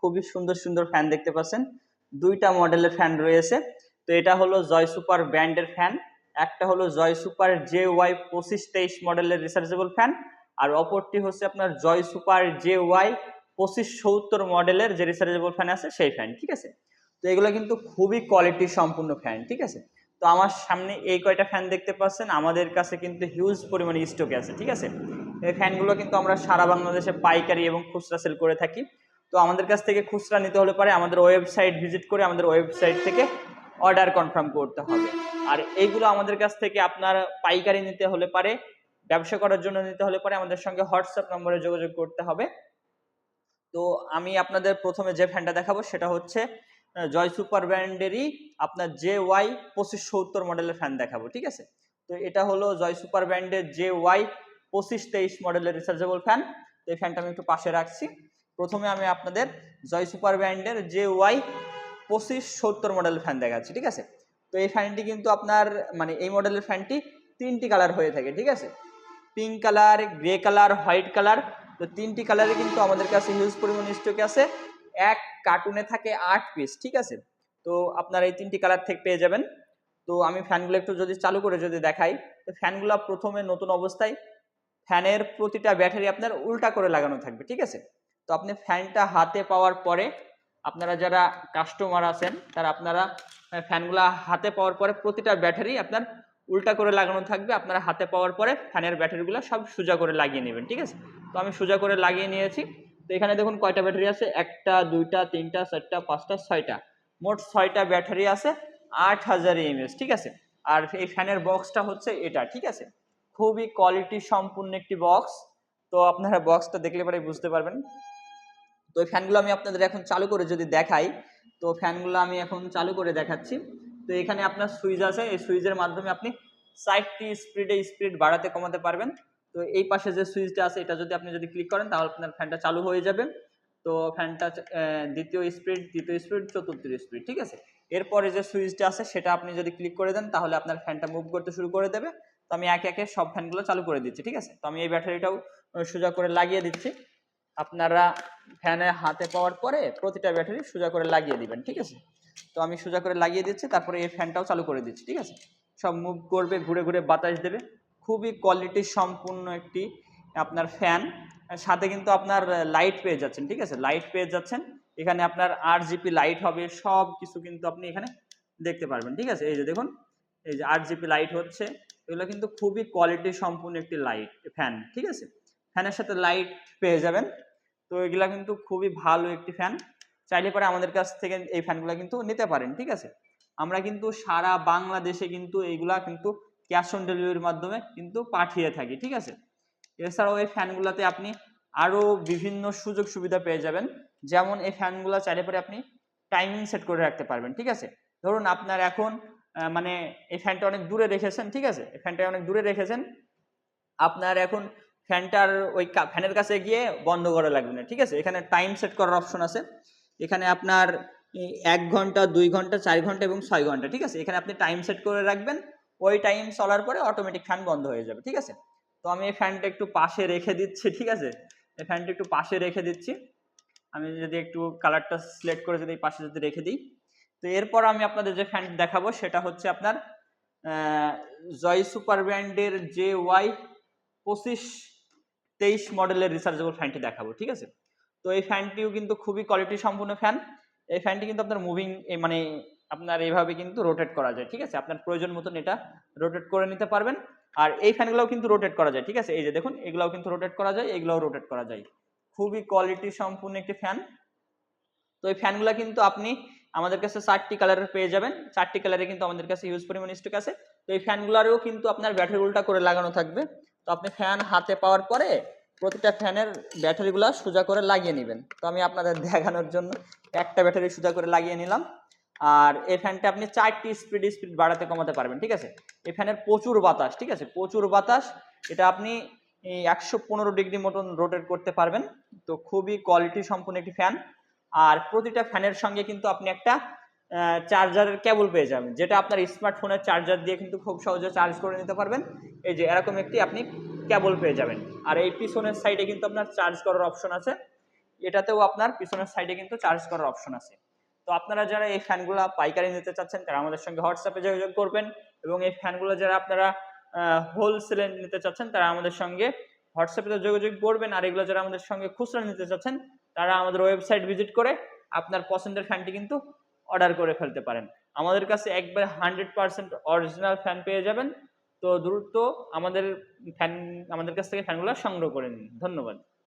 খুবই সুন্দর সুন্দর ফ্যান দেখতে পাচ্ছেন। দুইটা মডেলের ফ্যান রয়েছে। তো এটা হলো জয় সুপার ব্র্যান্ডের ফ্যান একটা হলো জয় সুপার জে ওয়াই পঁচিশ তেইশ মডেলের রিচার্জেবল ফ্যান আর অপরটি হচ্ছে আপনার জয় সুপার জে ওয়াই পঁচিশ সত্তর মডেলের যে রিচার্জেবল ফ্যান আছে সেই ফ্যান ঠিক আছে? তো এগুলো কিন্তু খুবই কোয়ালিটি সম্পূর্ণ ফ্যান ঠিক আছে? তো আমার সামনে এই কয়টা ফ্যান দেখতে পাচ্ছেন, আমাদের কাছে কিন্তু হিউজ পরিমাণে স্টকে আছে, ঠিক আছে? এই ফ্যানগুলো কিন্তু আমরা সারা বাংলাদেশে পাইকারি এবং খুচরা সেল করে থাকি। তো আমাদের কাছ থেকে খুচরা নিতে হলে পারে আমাদের ওয়েবসাইট ভিজিট করে আমাদের ওয়েবসাইট থেকে অর্ডার কনফার্ম করতে হবে। আর এইগুলো আমাদের কাছ থেকে আপনার পাইকারি নিতে হলে পারে, ব্যবসা করার জন্য নিতে হলে পারে, আমাদের সঙ্গে হোয়াটসঅ্যাপ নম্বরে যোগাযোগ করতে হবে। তো আমি আপনাদের প্রথমে যে ফ্যানটা দেখাবো সেটা হচ্ছে জয় সুপার ব্র্যান্ডেরই আপনার জে ওয়াই পঁচিশ সত্তর মডেলের ফ্যান দেখাবো, ঠিক আছে? তো এটা হলো জয় সুপার ব্র্যান্ডের জে ওয়াই পঁচিশ তেইশ মডেলের রিচার্জেবল ফ্যান তো এই ফ্যানটা আমি একটু পাশে রাখছি। প্রথমে আমি আপনাদের জয় সুপার ব্র্যান্ডের জে ওয়াই পঁচিশ সত্তর মডেল ফ্যান দেখাচ্ছি, ঠিক আছে? তো এই ফ্যানটি কিন্তু আপনার মানে এই মডেলের ফ্যানটি তিনটি কালার হয়ে থাকে, ঠিক আছে? Pink colour grey colour white colour তো তিনটি কালারে কিন্তু আমাদের কাছে হিউজ পরিমাণ স্টকে আছে। এক কার্টুনে থাকে আট পিস ঠিক আছে? তো আপনার এই তিনটি কালার থেকে পেয়ে যাবেন। তো আমি ফ্যানগুলো একটু যদি, চালু করে যদি দেখাই, তো ফ্যানগুলো প্রথমে নতুন অবস্থায় ফ্যানের প্রতিটা ব্যাটারি আপনার উল্টা করে লাগানো থাকবে, ঠিক আছে? তো আপনি ফ্যানটা হাতে পাওয়ার পরে আপনারা যারা কাস্টমার আছেন, তারা আপনারা ফ্যানগুলা হাতে পাওয়ার পরে প্রতিটা ব্যাটারি আপনার উল্টা করে লাগানো থাকবে। আপনারা হাতে পাওয়ার পরে ফ্যানের ব্যাটারিগুলো সব সোজা করে লাগিয়ে নেবেন, ঠিক আছে? তো আমি সোজা করে লাগিয়ে নিয়েছি। তো এখানে দেখুন কয়টা ব্যাটারি আছে? একটা, দুইটা, তিনটা, চারটা, পাঁচটা, ছয়টা। মোট ছয়টা ব্যাটারি আছে আট হাজার এমএস, ঠিক আছে? আর এই ফ্যানের বক্সটা হচ্ছে এটা, ঠিক আছে? খুবই কোয়ালিটি সম্পূর্ণ একটি বক্স। তো আপনারা বক্সটা দেখলে পরে বুঝতে পারবেন। তো ফ্যানগুলো আমি আপনাদের এখন চালু করে যদি দেখাই, তো ফ্যানগুলো আমি এখন চালু করে দেখাচ্ছি। তো এখানে আপনার সুইচ আছে, এই সুইচের মাধ্যমে আপনি সাইডটি স্পিডে স্পিড বাড়াতে কমাতে পারবেন। তো এই পাশে যে সুইচটা আছে, এটা যদি আপনি যদি ক্লিক করেন, তাহলে আপনার ফ্যানটা চালু হয়ে যাবে। তো ফ্যানটা দ্বিতীয় স্পিড তৃতীয় স্পিড, চতুর্থ স্পিড, ঠিক আছে? এরপরে যে সুইচটা আছে, সেটা আপনি যদি ক্লিক করে দেন, তাহলে আপনার ফ্যানটা মুভ করতে শুরু করে দেবে। তো আমি একে একে সব ফ্যানগুলো চালু করে দিচ্ছি, ঠিক আছে? তো আমি এই ব্যাটারিটাও সোজা করে লাগিয়ে দিচ্ছি। আপনারা ফ্যানে হাতে পাওয়ার পরে প্রতিটা ব্যাটারি সোজা করে লাগিয়ে দিবেন, ঠিক আছে? তো আমি সোজা করে লাগিয়ে দিচ্ছি, তারপরে এই ফ্যানটাও চালু করে দিচ্ছি, ঠিক আছে? সব মুভ করবে, ঘুরে ঘুরে বাতাস দেবে। খুবই কোয়ালিটি সম্পূর্ণ একটি আপনার ফ্যান সাথে কিন্তু আপনার লাইট পেয়ে যাচ্ছেন, ঠিক আছে? লাইট পেয়ে যাচ্ছেন। এখানে আপনার আট জিপি লাইট হবে, সব কিছু কিন্তু আপনি এখানে দেখতে পারবেন, ঠিক আছে? এই যে দেখুন, এই যে আট জিপি লাইট হচ্ছে, এগুলো কিন্তু খুবই কোয়ালিটি সম্পূর্ণ একটি লাইট ফ্যান ঠিক আছে? ফ্যানের সাথে লাইট পেয়ে যাবেন। তো এগুলা কিন্তু খুবই ভালো একটি ফ্যান চাইলে পরে আমাদের কাছ থেকে এই ফ্যানগুলো কিন্তু নিতে পারেন, ঠিক আছে? আমরা কিন্তু সারা বাংলাদেশে কিন্তু এইগুলা কিন্তু ক্যাশ অন ডেলিভারির মাধ্যমে কিন্তু পাঠিয়ে থাকি, ঠিক আছে? এছাড়াও এই ফ্যানগুলোতে আপনি আরও বিভিন্ন সুযোগ সুবিধা পেয়ে যাবেন। যেমন এই ফ্যানগুলো চাইলে পরে আপনি টাইমিং সেট করে রাখতে পারবেন, ঠিক আছে? ধরুন আপনার এখন মানে এই ফ্যানটা অনেক দূরে রেখেছেন, ঠিক আছে? এই ফ্যানটা অনেক দূরে রেখেছেন। আপনার এখন ফ্যানটার ওই ফ্যানের কাছে গিয়ে বন্ধ করা লাগবে না, ঠিক আছে? এখানে টাইম সেট করার অপশন আছে। এখানে আপনার এক ঘণ্টা, দুই ঘণ্টা, চার ঘণ্টা এবং ছয় ঘণ্টা, ঠিক আছে? এখানে আপনি টাইম সেট করে রাখবেন। ওই টাইম চলার পরে অটোমেটিক ফ্যান বন্ধ হয়ে যাবে, ঠিক আছে? তো আমি এই ফ্যানটা একটু পাশে রেখে দিচ্ছি, ঠিক আছে? এই ফ্যানটা একটু পাশে রেখে দিচ্ছি। আমি যদি একটু কালারটা সিলেক্ট করে যদি পাশে যদি রেখে দিই। তো এরপর আমি আপনাদের যে ফ্যান দেখাবো, সেটা হচ্ছে আপনার জয় সুপার ব্র্যান্ডের যে ওয়াই পঁচিশ তেইশ মডেলের রিচার্জেবল ফ্যানটি দেখাবো, ঠিক আছে? তো এই ফ্যানটিও কিন্তু খুবই কোয়ালিটি সম্পূর্ণ ফ্যান এই ফ্যানটি কিন্তু আপনার মুভিং মানে আপনার এইভাবে কিন্তু রোটেট করা যায়, ঠিক আছে? আপনার প্রয়োজন মতন এটা রোটেট করে নিতে পারবেন। আর এই ফ্যানগুলোও কিন্তু রোটেট করা যায়, ঠিক আছে? এই যে দেখুন, এগুলোও কিন্তু রোটেট করা যায়, এগুলোও রোটেট করা যায়। খুবই কোয়ালিটি সম্পূর্ণ একটি ফ্যান তো এই ফ্যানগুলো কিন্তু আপনি আমাদের কাছে চারটি কালারের পেয়ে যাবেন। চারটি কালারে কিন্তু আমাদের কাছে ইউজ পরিমাণ স্টক আছে। তো এই ফ্যানগুলোরও কিন্তু আপনার ব্যাটারি উল্টা করে লাগানো থাকবে। তো আপনি ফ্যান হাতে পাওয়ার পরে প্রতিটা ফ্যানের ব্যাটারিগুলো সোজা করে লাগিয়ে নেবেন। তো আমি আপনাদের দেখানোর জন্য একটা ব্যাটারি সোজা করে লাগিয়ে নিলাম। আর এই ফ্যানটা আপনি চারটি স্পিড স্পিড বাড়াতে কমাতে পারবেন, ঠিক আছে? এই ফ্যানের প্রচুর বাতাস, ঠিক আছে? প্রচুর বাতাস। এটা আপনি একশো পনেরো ডিগ্রি মতন রোটেট করতে পারবেন। তো খুবই কোয়ালিটি সম্পূর্ণ একটি ফ্যান আর প্রতিটা ফ্যানের সঙ্গে কিন্তু আপনি একটা চার্জারের কেবল পেয়ে যাবেন। যেটা আপনার স্মার্টফোনের চার্জার দিয়ে কিন্তু খুব সহজে চার্জ করে নিতে পারবেন। এই যে, এরকম একটি আপনি কেবল পেয়ে যাবেন। আর এই পিছনের সাইডে কিন্তু আপনার চার্জ করার অপশন আছে। এটাতেও আপনার পিছনের সাইডে কিন্তু চার্জ করার অপশন আছে। তো আপনারা যারা এই ফ্যানগুলো পাইকারি নিতে চাচ্ছেন, তারা আমাদের সঙ্গে হোয়াটসঅ্যাপে যোগাযোগ করবেন এবং এই ফ্যানগুলো যারা আপনারা হোলসেলে নিতে চাচ্ছেন, তারা আমাদের সঙ্গে হোয়াটসঅ্যাপে যোগাযোগ করবেন। আর এগুলো যারা আমাদের সঙ্গে খুচরা নিতে চাচ্ছেন, তারা আমাদের ওয়েবসাইট ভিজিট করে আপনার পছন্দের ফ্যানটি কিন্তু অর্ডার করে ফেলতে পারেন। আমাদের কাছে একবার হান্ড্রেড পার্সেন্ট অরিজিনাল ফ্যান পেয়ে যাবেন। তো দ্রুত আমাদের ফ্যান আমাদের কাছ থেকে ফ্যানগুলো সংগ্রহ করে নিন। ধন্যবাদ।